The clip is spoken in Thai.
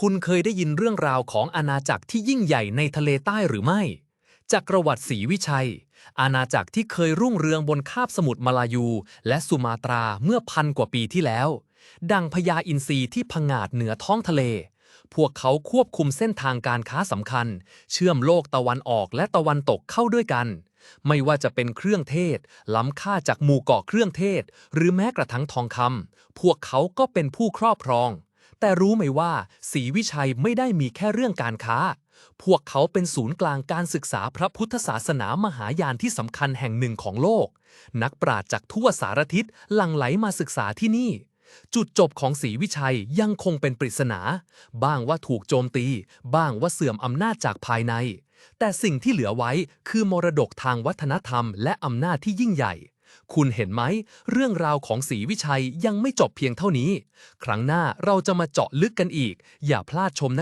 คุณเคยได้ยินเรื่องราวของอาณาจักรที่ยิ่งใหญ่ในทะเลใต้หรือไม่ จักรวรรดิศรีวิชัย อาณาจักรที่เคยรุ่งเรืองบนคาบสมุทรมาลายู และสุมาตราเมื่อพันกว่าปีที่แล้ว ดังพญาอินทรีที่ผงาดเหนือท้องทะเล พวกเขาควบคุมเส้นทางการค้าสำคัญ เชื่อมโลกตะวันออกและตะวันตกเข้าด้วยกัน ไม่ว่าจะเป็นเครื่องเทศ ล้ำค่าจากหมู่เกาะเครื่องเทศ หรือแม้กระทั่งทองคำพวกเขาก็เป็นผู้ครอบครอง แต่รู้ไหมว่าศรีวิชัยไม่ได้มีแค่เรื่องการค้า พวกเขาเป็นศูนย์กลางการศึกษาพระพุทธศาสนามหายานที่สำคัญแห่งหนึ่งของโลก นักปราชญ์จากทั่วสารทิศหลั่งไหลมาศึกษาที่นี่ จุดจบของศรีวิชัยยังคงเป็นปริศนา บ้างว่าถูกโจมตี บ้างว่าเสื่อมอำนาจจากภายใน แต่สิ่งที่เหลือไว้คือมรดกทางวัฒนธรรมและอำนาจที่ยิ่งใหญ่ คุณเห็นไหม เรื่องราวของศรีวิชัยยังไม่จบเพียงเท่านี้ ครั้งหน้าเราจะมาเจาะลึกกันอีก อย่าพลาดชมนะครับ